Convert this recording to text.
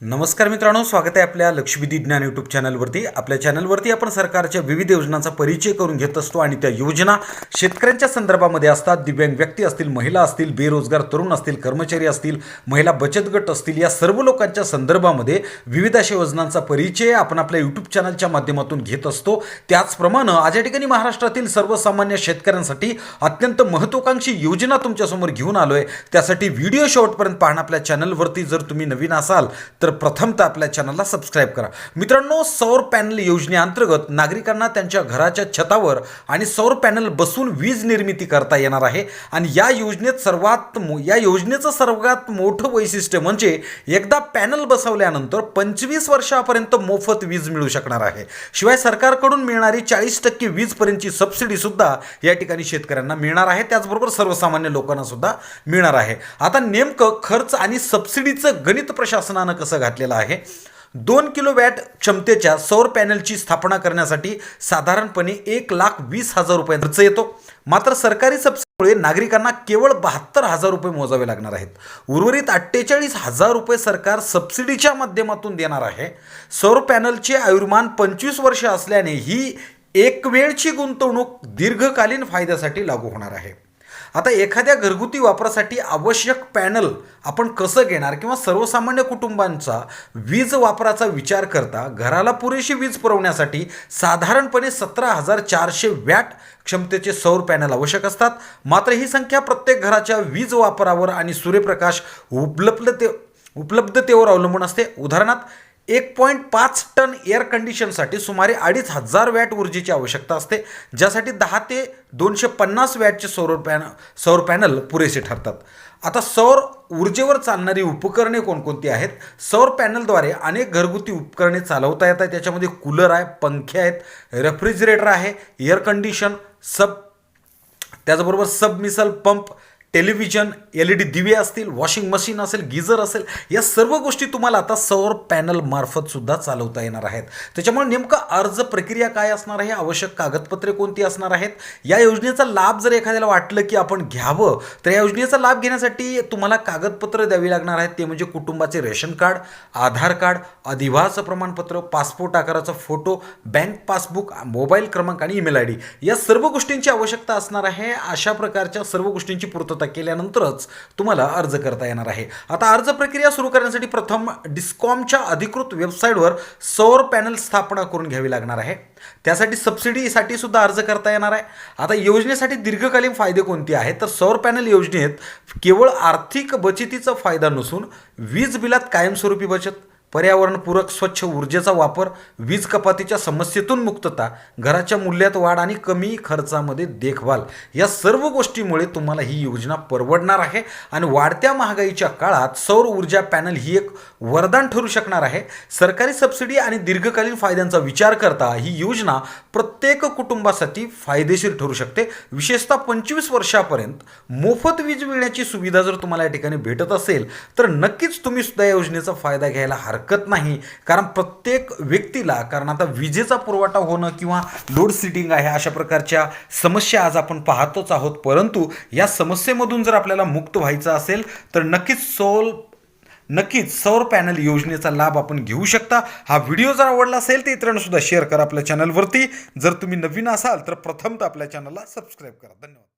नमस्कार मित्रांनो स्वागत आहे आपल्या लक्षविधी ज्ञान यूट्यूब चॅनलवरती. आपल्या चॅनलवरती आपण सरकारच्या विविध योजनांचा परिचय करून घेत असतो आणि त्या योजना शेतकऱ्यांच्या संदर्भामध्ये असतात. दिव्यांग व्यक्ती असतील महिला असतील बेरोजगार तरुण असतील कर्मचारी असतील महिला बचत गट असतील या सर्व लोकांच्या संदर्भामध्ये विविध अशा योजनांचा परिचय आपण आपल्या यूट्यूब चॅनलच्या माध्यमातून घेत असतो. त्याचप्रमाणे आज या ठिकाणी महाराष्ट्रातील सर्वसामान्य शेतकऱ्यांसाठी अत्यंत महत्त्वाकांक्षी योजना तुमच्यासमोर घेऊन आलो आहे त्यासाठी व्हिडिओ शेवटपर्यंत पाहणं आपल्या चॅनलवरती जर तुम्ही नवीन असाल तर तर प्रथमतः आपल्या चॅनलला सबस्क्राईब करा. मित्रांनो सौर पॅनल योजनेअंतर्गत नागरिकांना त्यांच्या घराच्या छतावर आणि सौर पॅनल बसून वीज निर्मिती करता येणार आहे. आणि या योजनेत सर्वात या योजनेचं सर्वात मोठं वैशिष्ट्य म्हणजे एकदा पॅनल बसवल्यानंतर पंचवीस वर्षापर्यंत मोफत वीज मिळू शकणार आहे. शिवाय सरकारकडून मिळणारी चाळीस टक्के वीजपर्यंतची सबसिडीसुद्धा या ठिकाणी शेतकऱ्यांना मिळणार आहे. त्याचबरोबर सर्वसामान्य लोकांना सुद्धा मिळणार आहे. आता नेमकं खर्च आणि सबसिडीचं गणित प्रशासनानं कसं घातलेला आहे. दोन किलो वॅट क्षमतेच्या सौर पॅनलची स्थापना करण्यासाठी साधारणपणे एक लाख वीस हजार रुपये खर्च येतो. मात्र सरकारी सबसिडीमुळे नागरिकांना केवळ बहात्तर हजार रुपये मोजावे लागणार आहेत. उर्वरित अठ्ठेचाळीस हजार रुपये सरकार सबसिडीच्या माध्यमातून देणार आहे. सौर पॅनलचे आयुर्मान पंचवीस वर्ष असल्याने ही एक वेळची गुंतवणूक दीर्घकालीन फायद्यासाठी लागू होणार आहे. आता एखाद्या घरगुती वापरासाठी आवश्यक पॅनल आपण कसं घेणार किंवा सर्वसामान्य कुटुंबांचा वीज वापराचा विचार करता घराला पुरेशी वीज पुरवण्यासाठी साधारणपणे सतरा हजार चारशे वॅट क्षमतेचे सौर पॅनल आवश्यक असतात. मात्र ही संख्या प्रत्येक घराच्या वीज वापरावर आणि सूर्यप्रकाश उपलब्धते उपलब्धतेवर अवलंबून असते. उदाहरणार्थ एक पॉईंट पाच टन एअर कंडिशनसाठी सुमारे अडीच हजार वॅट ऊर्जेची आवश्यकता असते ज्यासाठी दहा ते दोनशे पन्नास वॅटचे सौर पॅन सौर पॅनल पुरेसे ठरतात. आता सौर ऊर्जेवर चालणारी उपकरणे कोणकोणती आहेत? सौर पॅनलद्वारे अनेक घरगुती उपकरणे चालवता येतात त्याच्यामध्ये कूलर आहे पंखे आहेत रेफ्रिजरेटर आहे एअर कंडिशन सब त्याचबरोबर submersible pump television L E D दिवे असतील वॉशिंग मशीन असेल गिझर असेल या सर्व गोष्टी तुम्हाला आता सौर पॅनल चालवता येणार आहेत. त्याच्यामुळे नेमकं अर्ज प्रक्रिया काय असणार आहे आवश्यक कागदपत्रे कोणती असणार आहेत या योजनेचा लाभ जर एखाद्याला वाटलं की आपण घ्यावं तर या योजनेचा लाभ घेण्यासाठी तुम्हाला कागदपत्र द्यावी लागणार आहेत. ते म्हणजे कुटुंबाचे रेशन कार्ड आधार कार्ड अधिवास प्रमाणपत्र पासपोर्ट आकाराचा फोटो बँक पासबुक मोबाईल क्रमांक आणि ईमेल आय डी. या सर्व गोष्टींची आवश्यकता असणार आहे. अशा प्रकारच्या सर्व गोष्टींची पूर्तता केल्यानंतरच तुम्हाला अर्ज करता येणार आहे. आता अर्ज प्रक्रिया सुरू करण्यासाठी प्रथम डिस्कॉमच्या अधिकृत वेबसाईटवर सौर पॅनल स्थापना करून घ्यावी लागणार आहे. त्यासाठी सबसिडीसाठी सुद्धा अर्ज करता येणार आहे. आता योजनेसाठी दीर्घकालीन फायदे कोणते आहेत? तर सौर पॅनल योजनेत केवळ आर्थिक बचतीचा फायदा नसून वीज बिलात कायमस्वरूपी बचत पर्यावरणपूरक स्वच्छ ऊर्जेचा वापर वीज कपातीच्या समस्येतून मुक्तता घराच्या मूल्यात वाढ आणि कमी खर्चामध्ये देखभाल या सर्व गोष्टीमुळे तुम्हाला ही योजना परवडणार आहे आणि वाढत्या महागाईच्या काळात सौर ऊर्जा पॅनल ही एक वरदान ठरू शकणार आहे. सरकारी सबसिडी आणि दीर्घकालीन फायद्यांचा विचार करता ही योजना प्रत्येक कुटुंबासाठी फायदेशीर ठरू शकते. विशेषतः पंचवीस वर्षापर्यंत मोफत वीज मिळण्याची सुविधा जर तुम्हाला या ठिकाणी भेटत असेल तर नक्कीच तुम्ही सुद्धा या योजनेचा फायदा घ्यायला हरकत हरकत नाही. कारण प्रत्येक व्यक्तीला कारण आता विजेचा पुरवठा होणं किंवा लोड सिटिंग आहे अशा प्रकारच्या समस्या आज आपण पाहतोच आहोत. परंतु या समस्येमधून जर आपल्याला मुक्त व्हायचं असेल तर नक्कीच सोल नक्कीच सौर पॅनल योजनेचा लाभ आपण घेऊ शकता. हा व्हिडिओ जर आवडला असेल तर इतरांनासुद्धा शेअर करा आपल्या चॅनलवरती जर तुम्ही नवीन असाल तर प्रथमतः आपल्या चॅनलला सबस्क्राईब करा. धन्यवाद.